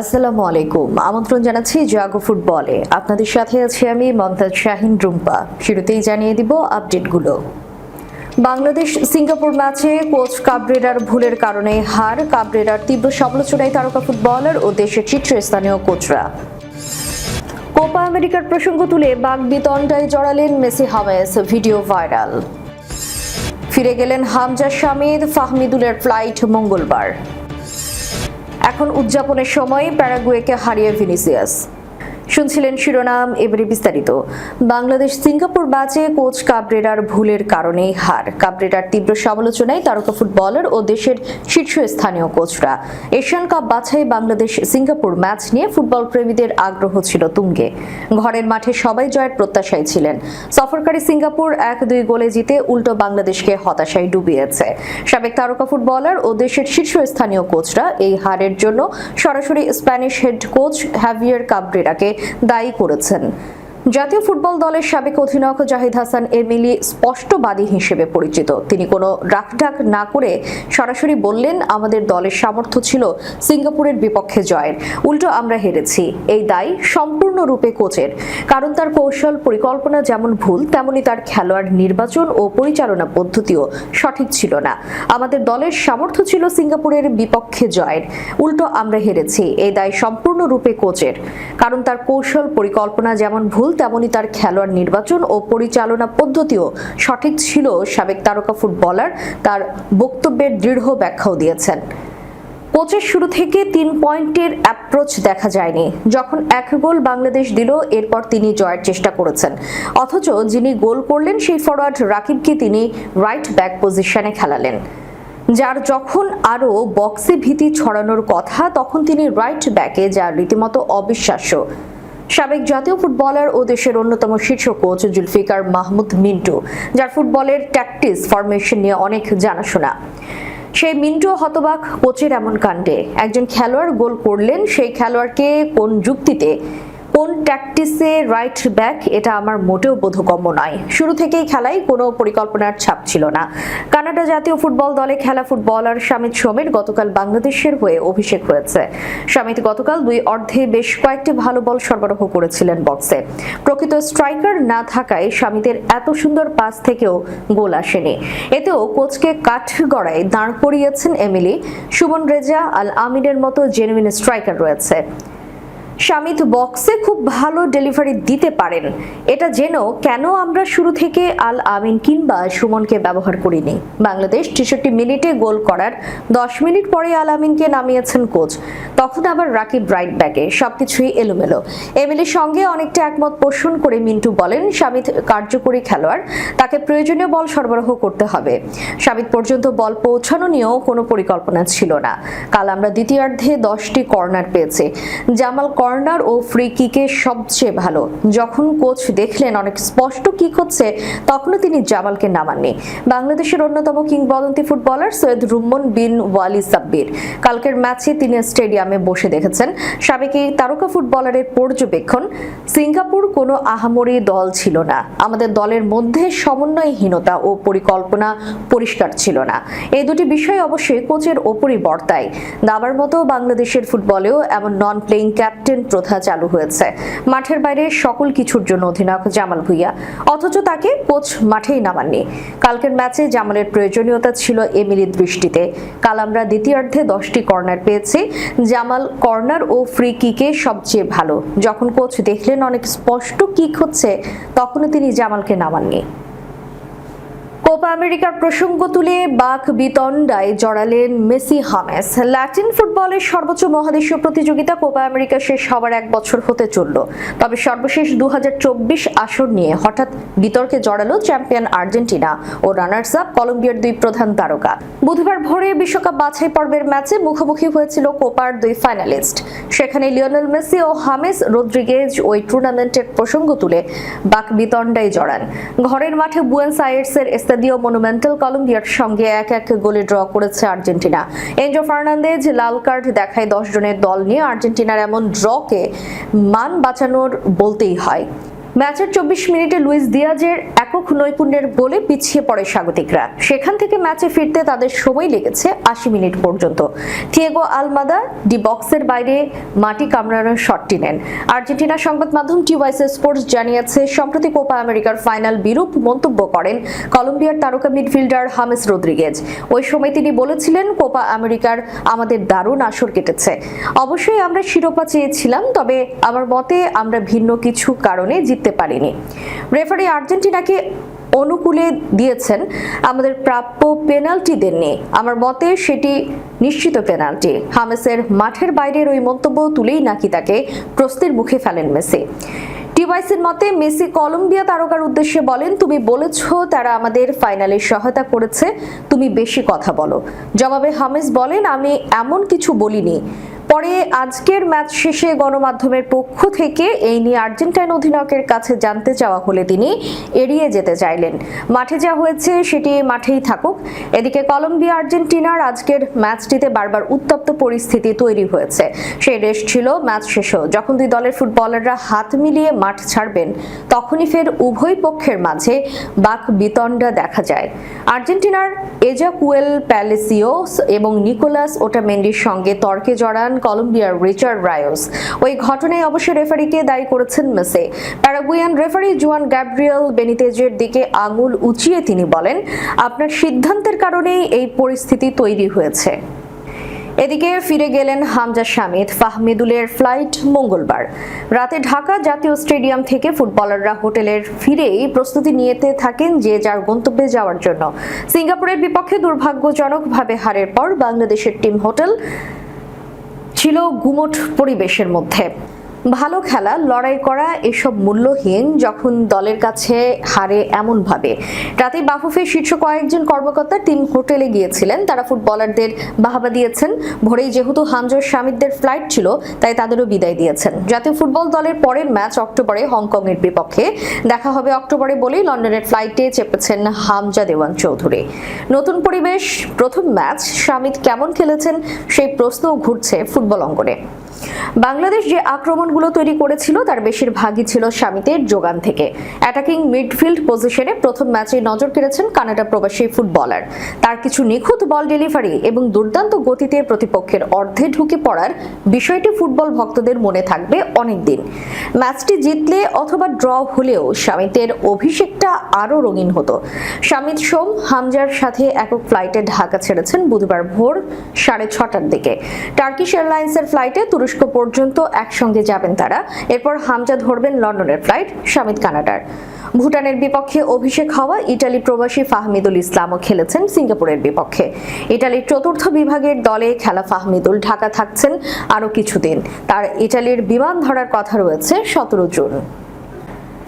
আসসালামু আলাইকুম। আমন্ত্রণ জানাচ্ছি জাগো ফুটবলে। আপনাদের সাথে আছি আমি মমতাজ শাহিন রুম্পা। শুরুতেই জানিয়ে দিব আপডেটগুলো। বাংলাদেশ সিঙ্গাপুর ম্যাচে কোচ কাবরেরার ভুলের কারণে হার, কাবরেরার তীব্র সমালোচনায় তারকা ফুটবলার ও দেশের শীর্ষস্থানীয় কোচরা। কোপা আমেরিকার প্রসঙ্গ তুলে বাগ বিতণ্ডায় জড়ালেন মেসি হামেস, ভিডিও ভাইরাল। ফিরে গেলেন হামজা শামিদ, ফাহমিদুলের ফ্লাইট মঙ্গলবার। এখন উদযাপনের সময় প্যারাগুয়েকে হারিয়ে ভিনিসিয়াস। শুনছিলেন শিরোনাম এবারে বিস্তারিত। বাংলাদেশ সিঙ্গাপুর ম্যাচে কোচ কাবরেরার ভুলের কারণেই হার। কাবরেরার তীব্র সমালোচনায় তারকা ফুটবলার ও দেশের শীর্ষস্থানীয় কোচরা। এশিয়ান কাপ বাছাই বাংলাদেশ সিঙ্গাপুর ম্যাচ নিয়ে ফুটবল প্রেমীদের আগ্রহ ছিল তুঙ্গে। ঘরের মাঠে সবাই জয়ের প্রত্যাশায় ছিলেন। সফরকারী সিঙ্গাপুর এক দুই গোলে জিতে উল্টো বাংলাদেশকে হতাশায় ডুবিয়েছে। সাবেক তারকা ফুটবলার ও দেশের শীর্ষস্থানীয় কোচরা এই হারের জন্য সরাসরি স্প্যানিশ হেড কোচ হ্যাভিয়ার কাবরেরাকে দায়ী করেছেন। জাতীয় ফুটবল দলের সাবেক অধিনায়ক জাহিদ হাসান এমিলি স্পষ্টবাদী হিসেবে পরিচিত। তিনি কোনো রাখঢাক না করে সরাসরি বললেন, আমাদের দলের সামর্থ্য ছিল সিঙ্গাপুরের বিপক্ষে জয়ের। উল্টো আমরা হেরেছি। এই দায় সম্পূর্ণরূপে কোচের। কারণ তার কৌশল, পরিকল্পনা যেমন ভুল, তেমনি তার খেলোয়াড় নির্বাচন ও পরিচালনা পদ্ধতিও সঠিক ছিল না। আমাদের দলের সামর্থ্য ছিল সিঙ্গাপুরের বিপক্ষে জয়ের। উল্টো আমরা হেরেছি। এই দায় সম্পূর্ণরূপে কোচের। কারণ তার কৌশল, পরিকল্পনা যেমন ভুল তেমনি তার খেলোয়াড় নির্বাচন ও পরিচালনা পদ্ধতিও সঠিক ছিল সাবেক তারকা ফুটবলার। তার বক্তব্যের দৃঢ় ব্যাখ্যাও দিয়েছেন। কোচের শুরু থেকে তিন পয়েন্টের অ্যাপ্রোচ দেখা যায়নি। যখন এক গোল বাংলাদেশ দিল, এরপর তিনি জয়ের চেষ্টা করেছেন। অথচ যিনি গোল করলেন, সেই ফরওয়ার্ড রাকিবকে তিনি রাইট ব্যাক পজিশনে খেলালেন। যার যখন আরও বক্সে ভীতি ছড়ানোর কথা, তখন তিনি রাইট ব্যাকে যা রীতিমতো অবিশ্বাস্য। সাবেক জাতীয় ফুটবলার ও দেশের অন্যতম শীর্ষ কোচ জুলফিকার মাহমুদ মিন্টু, যার ফুটবলের ট্যাকটিস, ফরমেশন নিয়ে অনেক জানাশোনা। সেই মিন্টু হতবাক কোচের এমন কাণ্ডে। একজন খেলোয়াড় গোল করলেন, সেই খেলোয়াড়কে কোন যুক্তিতে কোন ট্যাকটিসে রাইট ব্যাক এটা আমার মোটেও বোধগম্য নয়। শুরু থেকেই খেলায় কোনো পরিকল্পনার ছাপ ছিল না। কানাডা জাতীয় ফুটবল দলে খেলা ফুটবলার শামিত সমীর গতকাল বাংলাদেশের হয়ে অভিষেক হয়েছে। শামিত গতকাল দুই অর্ধে বেশ কয়েকটি ভালো বল সরবরাহ করেছিলেন বক্সে। প্রকৃত স্ট্রাইকার না থাকায় শামিতের এত সুন্দর পাস থেকেও গোল আসেনি। এতেও কোচকে কাঠগড়ায় দাঁড় করিয়েছেন এমিলি। সুমন রেজা, আল আমিনের মতো জেনুইন স্ট্রাইকার রয়েছে। শামিত বক্সে খুব ভালো ডেলিভারি দিতে পারেন। এটা যেন কেন আমরা শুরু থেকে আল আমিন কিংবা সুমনকে ব্যবহার করিনি। বাংলাদেশ ছেষট্টি মিনিটে গোল করার দশ মিনিট পরে আল আমিনকে নামিয়েছেন কোচ। তখন আবার রাকিব রাইট ব্যাকে। সবকিছুই এলোমেলো। এমিলির সঙ্গে অনেকটা একমত পোষণ করে মিন্টু বলেন শামিত কার্যকরী খেলোয়াড়। তাকে প্রয়োজনীয় বল সরবরাহ করতে হবে। শামিত পর্যন্ত বল পৌঁছানো নিয়েও কোনো পরিকল্পনা ছিল না। কাল আমরা দ্বিতীয়ার্ধে দশটি কর্নার পেয়েছি। জামাল কর্নার ও ফ্রি কিকে সবচেয়ে ভালো। যখন কোচ দেখলেন অনেক স্পষ্ট কিক হচ্ছে, তখনও তিনি জামালকে নামাননি। বাংলাদেশের অন্যতম কিংবদন্তি ফুটবলার সৈয়দ রুম্মন বিন ওয়ালি সাব্বির। কালকের ম্যাচে তিনি স্টেডিয়ামে বসে দেখেছেন। সাবেক এই তারকা ফুটবলারের পর্যবেক্ষণ, সিঙ্গাপুর কোনো আহামরি দল ছিল না। আমাদের দলের মধ্যে সমন্বয়হীনতা ও পরিকল্পনা পরিষ্কার ছিল না। এই দুটি বিষয় অবশ্যই কোচের ওপরই বর্তায়। দাবার মতো বাংলাদেশের ফুটবলেও এমন নন প্লেইং ক্যাপ্টেন প্রথা চালু হয়েছে। মাঠের বাইরে সকল কিছুর জন্য অধিনায়ক জামাল ভুইয়া। অথচ তাকে কোচ মাঠেই নামাননি। কালকের ম্যাচে জামালের প্রয়োজনীয়তা ছিল এমিলির দৃষ্টিতে। কাল আমরা দ্বিতীয়ার্ধে দশটি কর্নার পেয়েছি। জামাল কর্নার ও ফ্রি কিকে সবচেয়ে ভালো। যখন কোচ দেখলেন অনেক স্পষ্ট কিক হচ্ছে, তখনও তিনি জামালকে নামাননি। কোপা আমেরিকার প্রসঙ্গ তুলে বাক বিতণ্ডায় জড়ালেন মেসি হামেস। ল্যাটিন ফুটবলের সর্বোচ্চ মহাদেশীয় প্রতিযোগিতা কোপা আমেরিকা শেষ হওয়ার এক বছর হতে চলল। তবে সর্বশেষ দু আসর নিয়ে হঠাৎ বিতর্কে জড়ালো চ্যাম্পিয়ন আর্জেন্টিনা ও রানার্স আপ কলম্বিয়ার দুই প্রধান তারকা। বুধবার ভোরে বিশ্বকাপ বাছাই পর্বের ম্যাচে মুখোমুখি হয়েছিল কোপার দুই ফাইনালিস্ট। সেখানে লিওনেল মেসি ও হামেস রদ্রিগেজ ওই টুর্নামেন্টের প্রসঙ্গ তুলে বাক বিতণ্ডায় জড়ান। ঘরের মাঠে বুয়েন্স আয়ার্সের এস্তাদিও মনুমেন্টাল কলম্বিয়ার সঙ্গে এক এক গোলে ড্র করেছে আর্জেন্টিনা। এঞ্জো ফার্নান্দেজ লাল কার্ড দেখায় দশ জনের দল নিয়ে আর্জেন্টিনার এমন ড্রকে মান বাঁচানোর বলতেই হয়। ম্যাচের চব্বিশ মিনিটে লুইস দিয়াজের একক নৈপুণ্যের গোলে পিছিয়ে পড়ে স্বাগতিকরা। সেখান থেকে ম্যাচে ফিরতে তাদের সময় লেগেছে আশি মিনিট পর্যন্ত। থিয়েগো আলমাদা ডি বক্সের বাইরে, মাটি কামড়ানোর শটটি নেন আর্জেন্টিনা সংবাদ মাধ্যম টিওয়াইসে স্পোর্টস জানিয়েছে, সম্প্রতি কোপা আমেরিকার ফাইনাল বিরূপ মন্তব্য করেন কলম্বিয়ার তারকা মিডফিল্ডার হামেস রদ্রিগেজ। ওই সময় তিনি বলেছিলেন, কোপা আমেরিকার আমাদের দারুণ আসর কেটেছে। অবশ্যই আমরা শিরোপা চেয়েছিলাম, তবে আমার মতে আমরা ভিন্ন কিছু কারণে জিততে পারিনি। রেফারি আর্জেন্টিনাকে অনুকূলে দিয়েছেন আমাদের প্রাপ্য পেনাল্টি দেননি আমার মতে সেটি নিশ্চিত পেনাল্টি। হামেসের মাঠের বাইরের ওই মন্তব্য তুলেই নাকি তাকে প্রশ্নের মুখে ফেলেন মেসি। টিওয়াইসির মতে, মেসি কলম্বিয়া তারকার উদ্দেশ্যে বলেন, তুমি বলেছ তারা আমাদের ফাইনালে সহায়তা করেছে, তুমি বেশি কথা বলো। জবাবে হামেস বলেন, আমি এমন কিছু বলিনি। পরে আজকের ম্যাচ শেষে গণমাধ্যমের পক্ষ থেকে এই নিয়ে আর্জেন্টাইন অধিনায়কের কাছে জানতে চাওয়া হলে তিনি এড়িয়ে যেতে চাইলেন। মাঠে যা হয়েছে সেটি মাঠেই থাকুক। এদিকে কলম্বিয়া, আর্জেন্টিনার আজকের ম্যাচটিতে বারবার উত্তপ্ত পরিস্থিতি তৈরি হয়েছে। সেই রেশ ছিল ম্যাচ শেষেও। যখন দুই দলের ফুটবলাররা হাত মিলিয়ে মাঠ ছাড়বেন, তখনই ফের উভয় পক্ষের মাঝে বাক বিতণ্ডা দেখা যায়। আর্জেন্টিনার এজাকুয়েল প্যালেসিওস এবং নিকোলাস ওটামেন্ডির সঙ্গে তর্কে জড়ান কলম্বিয়ার রিচার্ড রায়োস। ওই ঘটনায় অবশ্য রেফারিকে দায়ী করেছেন মেসে। প্যারাগুয়ান রেফারি জুয়ান গ্যাব্রিয়েল বেনিতেজের দিকে আঙুল উঁচিয়ে তিনি বলেন, আপনার সিদ্ধান্তের কারণেই এই পরিস্থিতি তৈরি হয়েছে। এদিকে ফিরে গেলেন হামজা শামিদ, ফাহমিদুলের ফ্লাইট মঙ্গলবার। রাতে ঢাকা জাতীয় স্টেডিয়াম থেকে ফুটবলাররা হোটেলের ফিরেই প্রস্তুতি নিয়েতে থাকেন যে যার গন্তব্যে যাওয়ার জন্য। সিঙ্গাপুরের বিপক্ষে দুর্ভাগ্যজনকভাবে হারের পর বাংলাদেশের টিম হোটেল ছিল গুমট পরিবেশের মধ্যে। ভালো খেলা, লড়াই করা এসব মূল্যহীন যখন দলের কাছে হারে এমনভাবে। রাতে বাফুফে শীর্ষ কয়েকজন কর্মকর্তা টিম হোটেলে গিয়েছিলেন। তারা ফুটবলারদের বাহাবা দিয়েছেন। ভোরেই যেহেতু হামজার স্বামীদের ফ্লাইট ছিল, তাই তাদেরও বিদায় দিয়েছেন। জাতীয় ফুটবল দলের পরের ম্যাচ অক্টোবরে হংকংয়ের বিপক্ষে। দেখা হবে অক্টোবরে বলেই লন্ডনের ফ্লাইটে চেপেছেন হামজা দেওয়ান চৌধুরী। নতুন পরিবেশ, প্রথম ম্যাচ। স্বামীদ কেমন খেলেছেন সেই প্রশ্নও ঘুরছে ফুটবল অঙ্গনে। বাংলাদেশ যে আক্রমণগুলো তৈরি করেছিল, তার বেশিরভাগই ছিল স্বামীদের যোগান থেকে। অ্যাটাকিং মিডফিল্ড পজিশনে প্রথম ম্যাচে নজর কেড়েছেন কানাডা প্রবাসী ফুটবলার। তার কিছু নিখুঁত বল ডেলিভারি এবং দুর্দান্ত গতিতে প্রতিপক্ষের অর্ধে ঢুকে পড়ার বিষয়টি ফুটবল ভক্তদের মনে থাকবে অনেক দিন ম্যাচটি জিতলে অথবা ড্র হলেও স্বামীতের অভিষেকটা আরও রঙিন হতো। স্বামীদ সোম, হামজার সাথে একক ফ্লাইটে ঢাকা ছেড়েছেন বুধবার ভোর সাড়ে ছটার দিকে। টার্কিশ এয়ারলাইন্সের ফ্লাইটে তুরস্ক পর্যন্ত একসঙ্গে যাবেন তারা। এরপর হামজা ধরবেন লন্ডনের ফ্লাইট সামিদ কানাডার। ভুটানের বিপক্ষে অভিষেক হওয়া ইটালি প্রবাসী ফাহমিদুল ইসলামও খেলেছেন সিঙ্গাপুরের বিপক্ষে। ইটালির চতুর্থ বিভাগের দলে খেলা ফাহমিদুল ঢাকা থাকছেন আরও কিছুদিন। তার ইটালির বিমান ধরার কথা রয়েছে সতেরো জুন।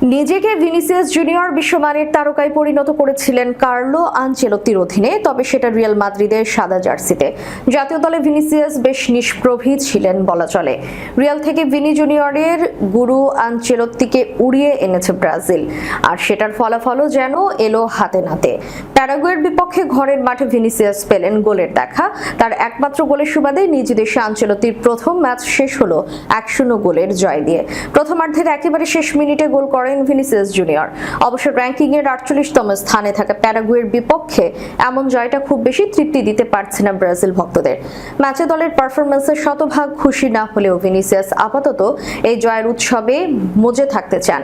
নিজেকে ভিনিসিয়াস জুনিয়র বিশ্বমানের তারকায় পরিণত করেছিলেন কার্লো আনচেলত্তির অধীনে, তবে সেটা রিয়াল মাদ্রিদের সাদা জার্সিতে। জাতীয় দলে ভিনিসিয়াস বেশ নিষ্প্রভী ছিলেন বলা চলে। রিয়াল থেকে ভিনি জুনিয়রের গুরু আনচেলত্তিকে উড়িয়ে এনেছে ব্রাজিল, আর সেটার ফলাফলও যেন এলো হাতে নাতে। প্যারাগুয়ের বিপক্ষে ঘরের মাঠে ভিনিসিয়াস পেলেন গোলের দেখা। তার একমাত্র গোলের সুবাদে নিজ দেশে আনচেলত্তির প্রথম ম্যাচ শেষ হলো এক শূন্য গোলের জয় দিয়ে। প্রথমার্ধের একেবারে শেষ মিনিটে গোল করেন ভিনিসিয়াস জুনিয়র। অবশ্য র্যাঙ্কিং এর আটচল্লিশতম স্থানে থাকা প্যারাগুয়ের বিপক্ষে এমন জয়টা খুব বেশি তৃপ্তি দিতে পারছে না ব্রাজিল ভক্তদের। ম্যাচে দলের পারফরমেন্সে শতভাগ খুশি না হলেও ভিনিসিয়াস আপাতত এই জয়ের উৎসবে মজে থাকতে চান।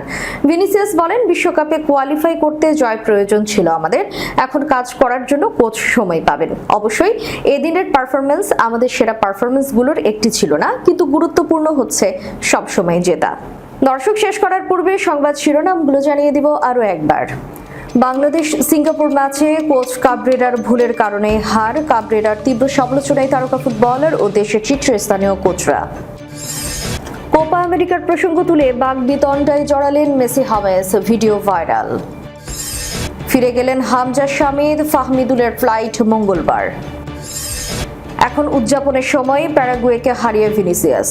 ভিনিসিয়াস বলেন, বিশ্বকাপে কোয়ালিফাই করতে জয় প্রয়োজন ছিল আমাদের। এখন কাজ করার জন্য কোচ সময় পাবেন। অবশ্যই এদিনের পারফরমেন্স আমাদের সেরা পারফরমেন্সগুলোর একটি ছিল না, কিন্তু গুরুত্বপূর্ণ হচ্ছে সবসময় জেতা। দর্শক শেষ করার পূর্বে সংবাদ শিরোনামগুলো জানিয়ে দিব আরও একবার। বাংলাদেশ সিঙ্গাপুর ম্যাচে কোচ কাবরেরার ভুলের কারণে হার, কাবরেরার তীব্র সমালোচনায় তারকা ফুটবলার ও দেশের শীর্ষস্থানীয় কোচরা। কোপা আমেরিকার প্রসঙ্গ তুলে বাগ বিতণ্ডায় জড়ালেন মেসি হামেস, ভিডিও ভাইরাল। ফিরে গেলেন হামজা শামিদ, ফাহমিদুলের ফ্লাইট মঙ্গলবার। এখন উদযাপনের সময় প্যারাগুয়েকে হারিয়ে ভিনিসিয়াস।